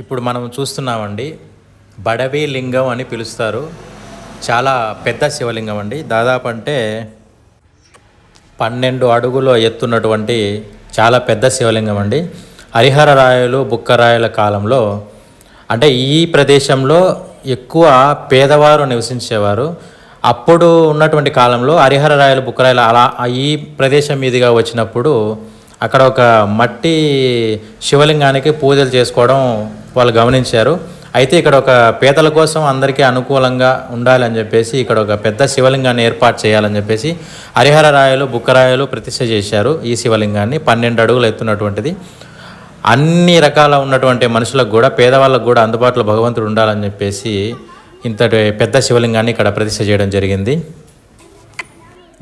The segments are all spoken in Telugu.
ఇప్పుడు మనం చూస్తున్నామండి బడవి లింగం అని పిలుస్తారు. చాలా పెద్ద శివలింగం అండి. దాదాపు అంటే పన్నెండు అడుగుల ఎత్తున్నటువంటి చాలా పెద్ద శివలింగం అండి. హరిహర రాయలు బుక్కరాయల కాలంలో అంటే ఈ ప్రదేశంలో ఎక్కువ పేదవారు నివసించేవారు. అప్పుడు ఉన్నటువంటి కాలంలో హరిహర రాయలు బుక్కరాయలు అలా ఈ ప్రదేశం మీదుగా వచ్చినప్పుడు అక్కడ ఒక మట్టి శివలింగానికి పూజలు చేసుకోవడం వాళ్ళు గమనించారు. అయితే ఇక్కడ ఒక పేదల కోసం అందరికీ అనుకూలంగా ఉండాలని చెప్పేసి ఇక్కడ ఒక పెద్ద శివలింగాన్ని ఏర్పాటు చేయాలని చెప్పేసి హరిహర రాయలు బుక్కరాయలు ప్రతిష్ఠ చేశారు ఈ శివలింగాన్ని. పన్నెండు అడుగులు ఎత్తున్నటువంటిది. అన్ని రకాల ఉన్నటువంటి మనుషులకు కూడా పేదవాళ్ళకు కూడా అందుబాటులో భగవంతుడు ఉండాలని చెప్పేసి ఇంతటి పెద్ద శివలింగాన్ని ఇక్కడ ప్రతిష్ఠ చేయడం జరిగింది.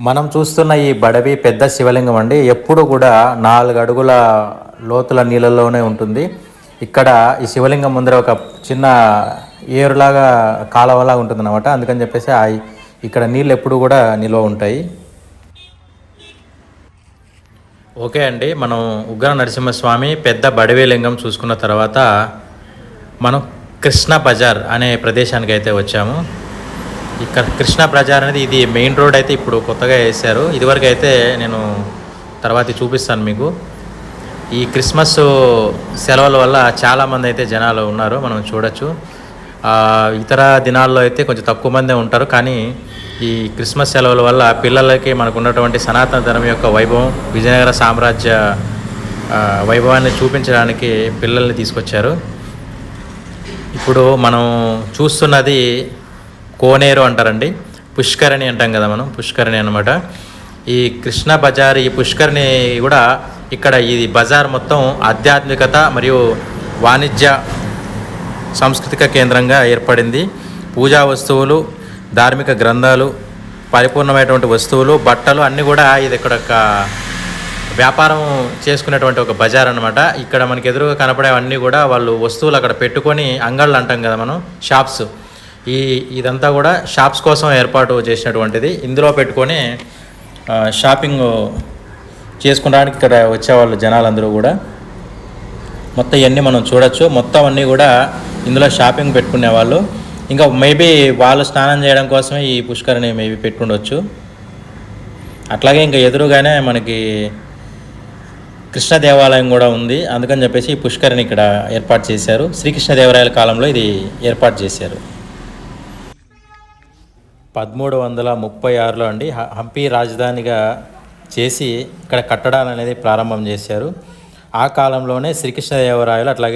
మనం చూస్తున్న ఈ బడవి పెద్ద శివలింగం అండి. ఎప్పుడు కూడా నాలుగు అడుగుల లోతుల నీళ్ళలోనే ఉంటుంది. ఇక్కడ ఈ శివలింగం ముందర ఒక చిన్న ఏరులాగా కాలవలాగా ఉంటుంది అనమాట అందుకని చెప్పేసి ఆ ఇక్కడ నీళ్ళు ఎప్పుడు కూడా నిల్వ ఉంటాయి. ఓకే అండి. మనం ఉగ్ర నరసింహస్వామి పెద్ద బడివేలింగం చూసుకున్న తర్వాత మనం కృష్ణ బజార్ అనే ప్రదేశానికి అయితే వచ్చాము. ఇక్కడ కృష్ణ బజార్ అనేది ఇది మెయిన్ రోడ్ అయితే ఇప్పుడు కొత్తగా వేశారు. ఇదివరకు అయితే నేను తర్వాత చూపిస్తాను మీకు. ఈ క్రిస్మస్ సెలవుల వల్ల చాలామంది అయితే జనాలు ఉన్నారు మనం చూడొచ్చు. ఇతర దినాల్లో అయితే కొంచెం తక్కువ మందే ఉంటారు కానీ ఈ క్రిస్మస్ సెలవుల వల్ల పిల్లలకి మనకు ఉన్నటువంటి సనాతన ధర్మం యొక్క వైభవం విజయనగర సామ్రాజ్య వైభవాన్ని చూపించడానికి పిల్లల్ని తీసుకొచ్చారు. ఇప్పుడు మనం చూస్తున్నది కోనేరు అంటారండి. పుష్కరిణి అంటాం కదా మనం పుష్కరిణి అనమాట ఈ కృష్ణ బజార్ ఈ పుష్కరిణి కూడా ఇక్కడ ఈ బజార్ మొత్తం ఆధ్యాత్మికత మరియు వాణిజ్య సాంస్కృతిక కేంద్రంగా ఏర్పడింది. పూజా వస్తువులు ధార్మిక గ్రంథాలు పరిపూర్ణమైనటువంటి వస్తువులు బట్టలు అన్నీ కూడా ఇది ఇక్కడ ఒక వ్యాపారం చేసుకునేటువంటి ఒక బజార్ అనమాట ఇక్కడ మనకి ఎదురుగా కనపడేవన్నీ కూడా వాళ్ళు వస్తువులు అక్కడ పెట్టుకొని అంగళ్ళు అంటాం కదా మనం షాప్స్. ఈ ఇదంతా కూడా షాప్స్ కోసం ఏర్పాటు చేసినటువంటిది. ఇందులో పెట్టుకొని షాపింగ్ చేసుకోవడానికి ఇక్కడ వచ్చేవాళ్ళు జనాలందరూ కూడా. మొత్తం ఇవన్నీ మనం చూడొచ్చు. మొత్తం అన్నీ కూడా ఇందులో షాపింగ్ పెట్టుకునే వాళ్ళు. ఇంకా మేబీ వాళ్ళు స్నానం చేయడం కోసమే ఈ పుష్కరిణి మేబీ పెట్టుండొచ్చు. అట్లాగే ఇంకా ఎదురుగానే మనకి కృష్ణ దేవాలయం కూడా ఉంది. అందుకని చెప్పేసి ఈ పుష్కరిని ఇక్కడ ఏర్పాటు చేశారు. శ్రీకృష్ణదేవరాయల కాలంలో ఇది ఏర్పాటు చేశారు. పదమూడు వందల ముప్పై ఆరులో అండి హ- హంపి రాజధానిగా చేసి ఇక్కడ కట్టడాలు అనేది ప్రారంభం చేశారు. ఆ కాలంలోనే శ్రీకృష్ణదేవరాయలు అట్లాగే